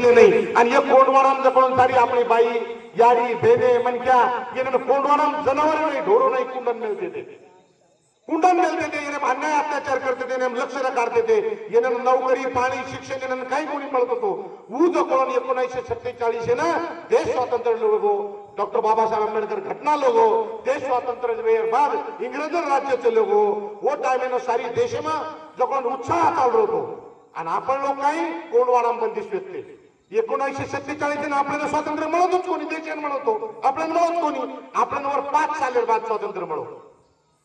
केले नाही. आणि एक कोंडवाराम जपळून सारी आपली बाई यारी भेदे मनक्या येणं कोंडवाराम जनावर नाही ढोरो नाही कुंडन मिळते ते कुंडन मिळते ते येणे अन्याय अत्याचार करते ते नेम लक्ष काढते ते येणं नोकरी पाणी शिक्षण येणं काही कोणी मिळत होतो ऊज कोण एकोणीसशे सत्तेचाळीस ना देश स्वातंत्र्य लोगो डॉक्टर बाबासाहेब आंबेडकर घटना लोगो देश स्वातंत्र्य वेळ बाद इंग्रज राज्याचे लोगो वो टाइम सारी देश में जकोण उत्साह चालू होतो आणि आपण लोक काही कोंडवाणाम बंदिश व्यक्ती. एकोणीसशे सत्तेचाळीस आपल्याला स्वातंत्र्य मिळवतोच कोणी? देशान मिळवतो. आपल्याला मिळवत कोणी? आपल्यावर पाच साले बाद स्वातंत्र्य मिळवतो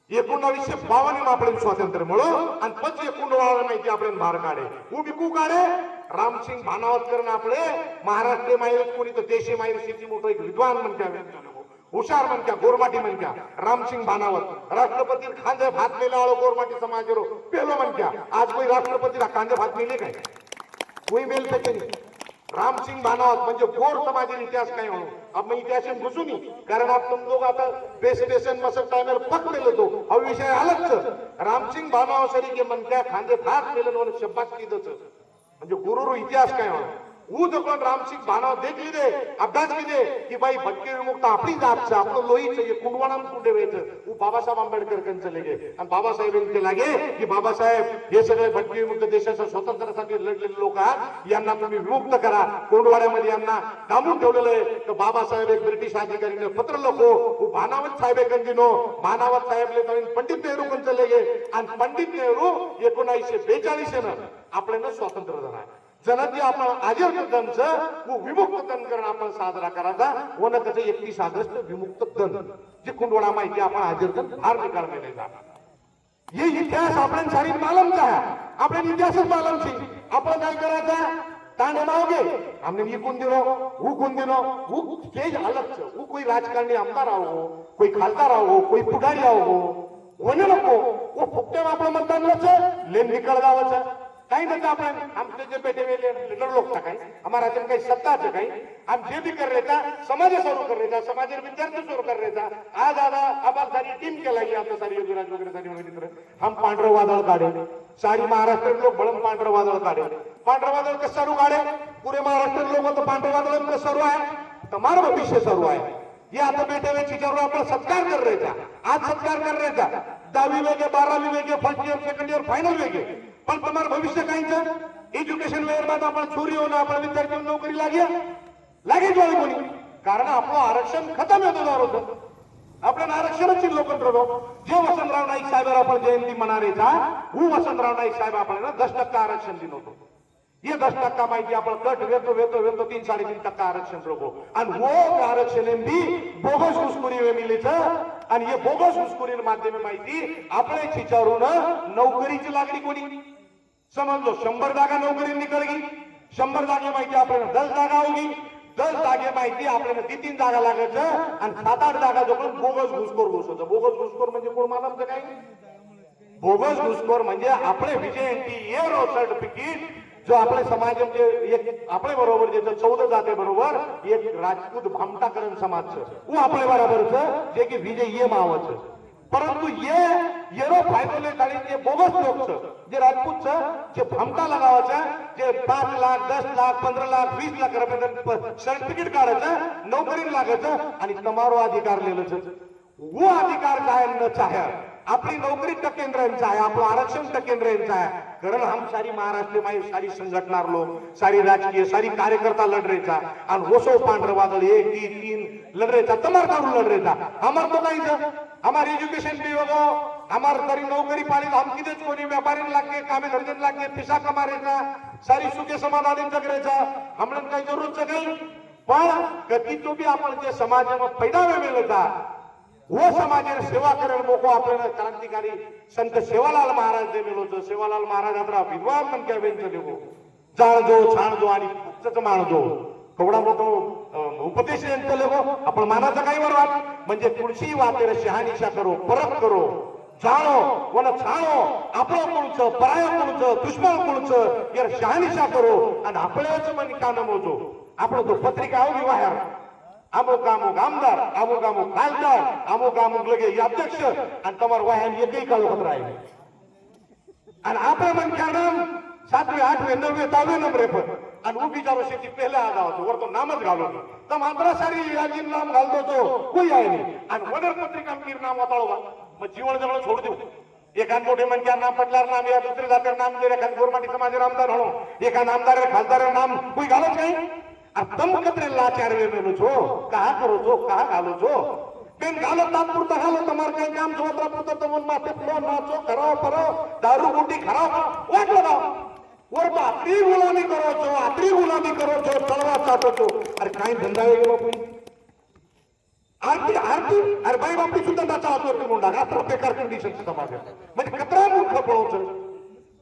एकोणावीसशे बावन्न आपल्याला स्वातंत्र्य मिळो आणि पच एकोणवाळा माहिती आपल्याला बाहेर काढे. उभी कू काढे. रामसिंग भानावतकर आपले महाराष्ट्र माहीर कोणी तर देशी माहीर शेती मोठं एक विद्वान म्हणत्या हुशार म्हणत्या गोरमाटी म्हणत्या रामसिंग भानावत. राष्ट्रपती खांदे भात मेला आलो गोरमाटी समाज पेलो म्हणत्या. आज कोणी राष्ट्रपतीला खांदे भात मेले काय कोणी मेल सके रामसिंग भानावत म्हणजे गोर समाज इतिहास काय म्हणू? अब मैं इतिहास में घुसू नहीं कारण आप तुम लोग आता बेस स्टेशन मसल टाइमर पकड़े तो अब विषय अलग रामसिंग भानावसरी के मन क्या खांदे भात मेलन वन शब्बास म्हणजे गुरुरू इतिहास काय म्हणून ऊ जपण रामसिंग भानाव देख लिदे अभ्यास लिदे की बाई भटके विमुक्त आपली जात आपलं लोहीचं हे कुंडवाणाम कुंडे वेचं ऊ बाबासाहेब आंबेडकर कंच लगे आणि बाबासाहेब यांचे लागे की बाबासाहेब हे सगळे भटकी विमुक्त देशाच्या स्वातंत्र्यासाठी लढलेले लोक आहात यांना तुम्ही विमुक्त करा कोंडवाड्यामध्ये यांना डांबून ठेवलेलं आहे तर बाबासाहेब एक ब्रिटिश अधिकारीने पत्र लोको ऊ भानावत साहेब कंदिनो भानावत साहेब ले पंडित नेहरू कंच लगे आणि पंडित नेहरू एकोणीसशे बेचाळीस आपण स्वातंत्र्य झाला जनते आपण आजर व विमुक्त दन करण आपण साजरा करायचा. वन त्याचं एकतीस ऑगस्ट विमुक्त दन. जे कुंडोळा माहिती आपण आजर दन फार निकाल मिळायचा ये इतिहास आपण सारी मालमचा आहे आपण इतिहासच मालमची आपण काय करायचा? ताने मावगे. हमने ये कौन दिनो वो कौन दिनो वो स्टेज अलग से वो कोई राजकारणी आमदार आओ कोई खासदार आओ कोई पुढारी आओ कोणी नको. वो फुकटे आपलं मतदान नसं लेन निकळ गावाचं काही म्हणतो आपण. आमचे जे बेटे में लड़ लोग था काही. हमारा जब कहीं सत्ता था काही. आम्ही जे बी करायचा समाज सुरू करायचा रहे समाज विद्यार्थी सुरू करायचा रहे आज आधा अब सारी टीम केला लगी आप सारी युवराज वगैरह सारी मित्र. हम पांढर वादळ काढे सारी महाराष्ट्र लोक बळम पांढर वादळ काढे पांढर वादळ कसं सरू काढे पुरे महाराष्ट्र लोक होतं पांढर वादळ कसं सरू आहे? तमार भविष्य सरू आहे. ये आता बेटे बेटी जरूर आपण सत्कार करायचा. आज सत्कार करायचा. दहावी वेगळे बारावी वेगळे first year second year final वेगळे. पण તમારું ભવિષ્ય કાંઈ છે એજ્યુકેશન લેવલ માં તો આપણા છોરીઓને આપણા વિદ્યાર્થીઓ નોકરી લાગ્યા લાગે જ વાળી કોની કારણ આપણું आरक्षण खतम होतो दारो आपल्याला आरक्षणच चिल्लो कंट्रोल जे वसंतराव नाईक साहेबांना आपण जयंती मनारेचा हू वसंतराव नाईक साहेब आपल्याला दस टक्का आरक्षण दिलं होतं ये दस टक्का माहिती आपण कट वेतो वेतो वेतो तीन साडेतीन टक्का आरक्षण रोको आणि वो आरक्षण बी बोगस घुसखोरी मिलीच आणि हे बोगस घुसखोरी माध्यमे माहिती आपल्या चिचारून नोकरीची लागली कोणी समजलो शंभर जागा नोकरी निकळगी शंभर जागे माहिती आपल्याला दस जागा होगी दस जागे माहिती आपल्याला ती तीन जागा लागायचं आणि सात आठ जागा जो बोगस घुसखोर घुसवतो बोगस घुसखोर म्हणजे कोण मानवचं काय बोगस घुसखोर म्हणजे आपले विजय सर्टिफिकेट जो आपले समाज म्हणजे आपले बरोबर जे चौदा जाते बरोबर एक राजपूत भामटाकरण समाजचं. उ आपले बरोबरचं जे की विजय ये मावाचं परंतु ये येरो फायदोले काढी जे बोगस लोक जे राजपूत जे भमता लगावा छ जे पाच लाख दस लाख पंधरा लाख वीस लाख रुपये सर्टिफिकेट काढायचं नोकरी लागायचं आणि तमारो अधिकार लिहिलं वो अधिकार काय न चाहे आपली नोकरी त यांचा आहे आपलं आरक्षण त यांचा आहे कारण हम सारी महाराष्ट्र माई सारी संघटनार लोक सारी राजकीय सारी कार्यकर्ता लढरेचा आणि होसो पांढर वादळ एक दी तीन लढ तमार काढून लढ रेचा हमार तो काही था हमार एज्युकेशन भी होगो। हमार सारी नौकरी पाणी हम कितेच कोणी व्यापारी लागे कामे धरजन लागे पिसा कमारेचा सारी सुखे समाधानी जगरेचा हमने काही जरूरत काही पण कधी तो बी आपण जे समाजामध्ये पैदावे मिळता वो समाजाने सेवा करेल मोको आपल्याला क्रांतिकारी संत सेवालाल महाराज जे मिळवतो सेवालाल महाराज आता विद्वान पण काय वेंच देवो जाणजो छाणजो आणि फक्तच माणजो कवडा मोठं उपदेश हो. आपण मानाचा काही वर म्हणजे तुळशी वाटेर शहानिशा करो परत करो. जाणो वन छाणो आपलं कोणच पराया कोणच दुश्मन कोणच यार शहानिशा करो. आणि आपल्याच मन का नमवतो आपण तो पत्रिका आहो विवाह अमुक अमुक आमदार अमुक अमुक खासदार अमुक अमुक लगे अध्यक्ष. आणि तमार वाहन एकही काळोखत राहिले आणि आपलं मन का सातवे आठवे नववे दहावे नंबरे पण आणि उभीच्या वर्षाची पहिल्या आगा होतो वर तो नामच घालो तर मात्र सारी याची नाम घालतो तो कोई आहे नाही आणि वनर पत्रिका मीर नाम वाताळो बा मग जीवन जवळ सोड देऊ एखाद मोठे म्हणजे नाम पटल्यावर नाम या दुसरे जातीवर नाम दे एखाद गोरमाटी समाज आमदार म्हणो एका नामदार खासदार नाम कोई घालत नाही अब तम कतरे लाचार वे मेलो छो कहा करो छो कहा घालो छो બેન ગાલો તાત્પુરતા હાલો તમારે કઈ કામ છો પુત્ર તમને માથે ફોન નાચો કરાવો પરો દારૂ બુટી ખરાબ વાટ લગાવો ઓર તો આટલી ગુલામી કરો છો આટલી ગુલામી કરો છો તળવા ચાટો છો અરે કાંઈ ધંધા વેગે બાપુ आरती आरती अरे बाई बापी सुद्धा त्याचा हातवरती म्हणून टाका अत्र बेकार कंडिशन समाज म्हणजे कतरा मूर्ख पळवचं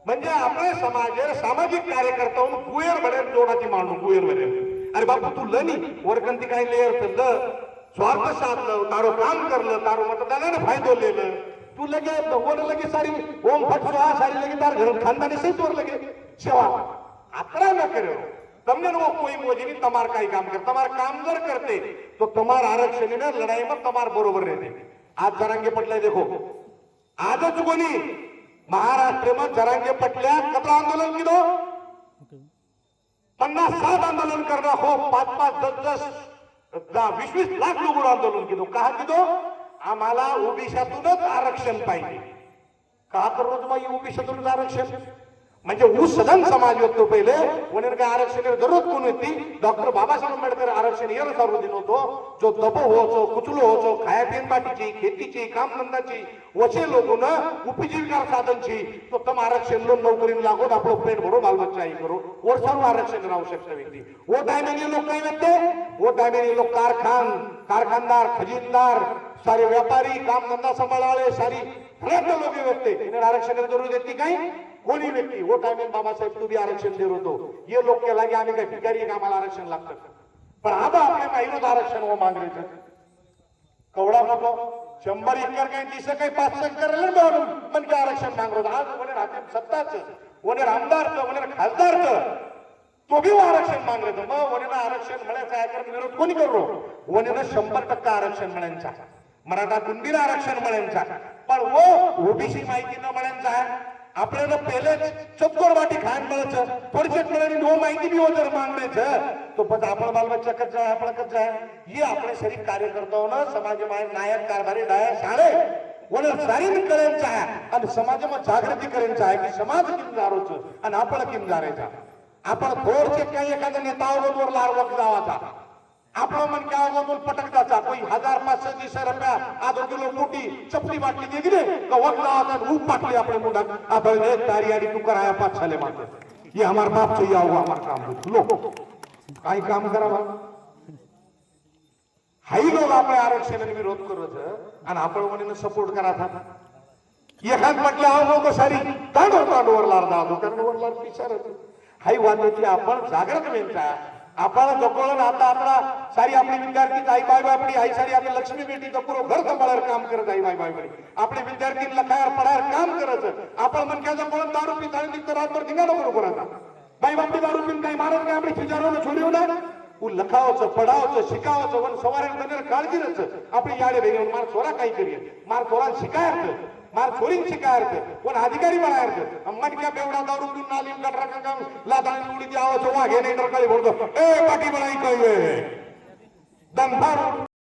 म्हणजे आपले समाज सामाजिक कार्यकर्ता गुयर बनेल जोडाची मांडू गुयर बनेल अरे बापू तू लनी वरकंती काही लेअर तर स्वार्थ साधलं तारो काम करलं तारो मतदानाने फायदो लेलं तू लगे भगवान लगे सारी ओम फट स्वाहा सारी लगे तार घर खानदानी सहित वर लगे જવાબ આકરા ન કર્યો તમને લોકો કોઈ મોદીની તમાર કાંઈ કામ કરે તમાર કામ જર કરતે તો તમાર આરક્ષણની લડાઈમાં તમાર બરોબર રહેતે આજ જરાંગે પટલાય દેખો આજ જ કોની મહારાષ્ટ્રમાં જરાંગે પટલા કપડા આંદોલન કીધું पन्नास सात आंदोलन करना हो पाच पाच दस दस वीस वीस लाख लोक आंदोलन केलो का किलो आम्हाला ओबीशातूनच आरक्षण पाहिजे का करू तुम्हाला ओबीशातूनच आरक्षण म्हणजे ऊस सदन समाज होतो पहिले वनेर काय आरक्षण जरूरत कोण होती? डॉक्टर बाबासाहेब आंबेडकर आरक्षण येर सर्व दिन होतो. जो दबो होचो कुचलो होचो खाया पिन पाटीची खेतीची काम धंदाची वचे लोकून उपजीविका साधनची तो तम आरक्षण लो नोकरी लागून आपलं पेट भरो बालबच्चा आई करो और सर्व आरक्षण राहू शकता व्यक्ती. वो टायमिंग लोक काय म्हणते? वो टायमिंग लोक कारखान कारखानदार खजिनदार सारे व्यापारी काम धंदा सांभाळाले सारी सगळ्यात लोक व्यक्ती. तिने आरक्षण जरूर देते काय? कोणी व्यक्ती? हो टायमिंग बाबासाहेब तुम्ही आरक्षण देत होतो. ये लोक केला की आम्ही काय भिकारी आहे आम्हाला आरक्षण लागतं पण आता आपल्या माहितीच आरक्षण हो मागण्याचं. कवडा होतो शंभर एकर काही दिस काही पाच एकर पण काय आरक्षण मागलो आज कोणी राहते सत्ताच. कोणी आमदारच कोणी खासदारच. तो बी आरक्षण मागलं मग वनेनं आरक्षण म्हणायचं आयकर विरोध कोणी करू? वनेनं शंभर टक्का आरक्षण मिळायचा मराठा कुंडीला आरक्षण मिळायचा पण वो ओबीसी माहिती न मिळायचा आपल्याला पहिले चक्कर वाटी खायला मिळायचं थोडीशेच मिळाली नो हो माहिती बी हो जर मागण्याचं तो पण आपण बालबच्चा कच्चा आहे आपला कच्चा आहे. हे आपले शरीर कार्यकर्ता समाज नायक कारभारी डाया शाळे वनं जारीन करायचं आहे. आणि समाजामध्ये जागृती करायचं आहे की समाज किम जारोचं आणि आपण किम जारायचा आपण थोडसे काही एखादा नेता जावाचा. लारवत जावाचा आपलं मन काय अगोदर पटकताचा कोई हजार पाचशे तीसशे रुपया आधो किलो मोठी चपली बाटली दे दिले का ऊप बाटली आपले मुंडा आपण तारी आडी तू कराया पाच साले मारते ये हमार बाप चाहिए हो, आओ हमार काम लो. काही काम करावा? हाई लोक आपण आरक्षणाने विरोध करत आणि आपण म्हणून सपोर्ट करायचा एखाद म्हटलं आहो नको सारी तांडव तांडवर लारदा दुकानवर लार पिचारत हाई वाद्याची आपण जागृत मिळता आपण जपळून आता आपला सारी आपली विद्यार्थी आई बाय बाय आपली आई सारी आपली लक्ष्मी बेटी पुरो घर सांभाळायला काम करत आई बाय बाय बाय आपले विद्यार्थी लखायर पडायर काम करत आपण मनक्याचं पळून दारू पिता निघतो रातभर धिंगाणा करू करायचा बाई बापली दारू पिन काही मारत काय आपली खिजारोनं छोडी होणार उ लखावचं पडावचं शिकावचं वन सवाऱ्या काळजीच आपली याडे भेगून मार थोरा काही करील मार सोरा शिकायचं. मार छोरीन अर्थ कोण अधिकारी बनायचं अर्थ मटक्या बेवडा दारू पिऊन नाली गटरा का लादाणी उडी द्यावं वाघे नाही तर बोलतो ए पाठी बनाई काही दंभार